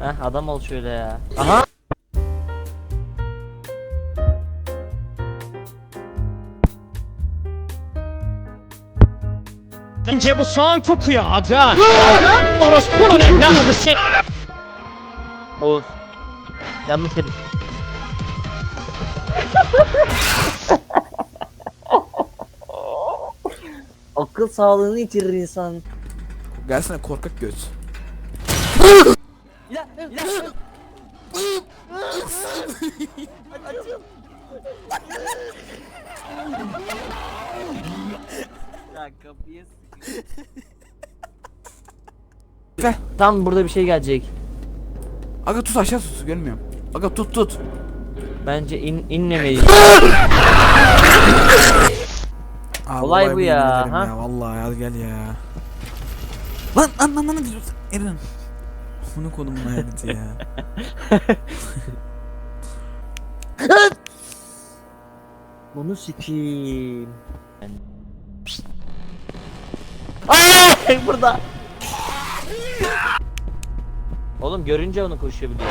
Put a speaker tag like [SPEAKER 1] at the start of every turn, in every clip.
[SPEAKER 1] Heh adam ol şöyle ya. Aha.
[SPEAKER 2] Bence bu soğan kokuyor aga. Orospu'nun evladı şey.
[SPEAKER 1] Oğuz. Yanlış herif. Akıl sağlığını yitirir insan.
[SPEAKER 3] Gelsene korkak göz.
[SPEAKER 1] Ya, ya. Ya kapıyı sıkıyor. Tam burada bir şey gelecek.
[SPEAKER 3] Aga tut aşağı tut görmüyorum. Aga tut tut.
[SPEAKER 1] Bence in inlemeyiz.
[SPEAKER 3] Abi,
[SPEAKER 1] Olay bu
[SPEAKER 3] yemin
[SPEAKER 1] ya,
[SPEAKER 3] ederim
[SPEAKER 1] ha?
[SPEAKER 3] ya. Vallahi hadi gel ya. Lan lan lan lan Eren. Bunu kodum hayaleti ya.
[SPEAKER 1] Bunu sikeyim. Ay burada. Oğlum görünce onu koşabiliyor.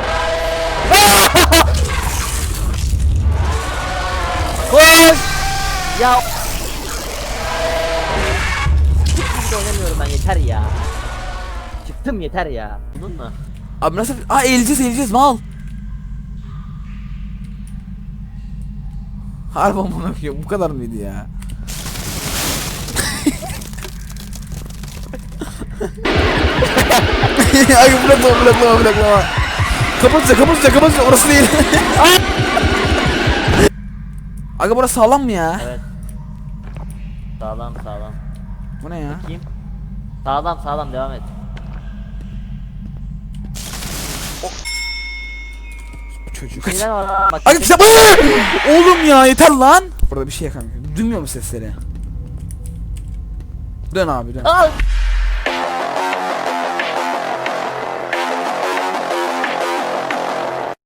[SPEAKER 1] Koş! Ya Hiç oynamıyorum ben yeter ya. Çıktım yeter ya. Bunun mu?
[SPEAKER 3] Abi nasıl? Aa eğileceğiz eğileceğiz mal. Harbi amına koyayım bu kadar mıydı ya? Ay bıraklama bıraklama bıraklama. Kapatacak kapatacak kapatacak orası değil. Aga burası sağlam mı ya?
[SPEAKER 1] Evet. Sağlam sağlam.
[SPEAKER 3] Bu ne ya?
[SPEAKER 1] Kim? Sağlam sağlam devam et.
[SPEAKER 3] Bu çocuk.
[SPEAKER 1] Var bak.
[SPEAKER 3] Aga kitap Oğlum ya yeter lan. Burada bir şey yakamıyorum. Duymuyor mu sesleri? Dön abi dön.
[SPEAKER 1] Aa!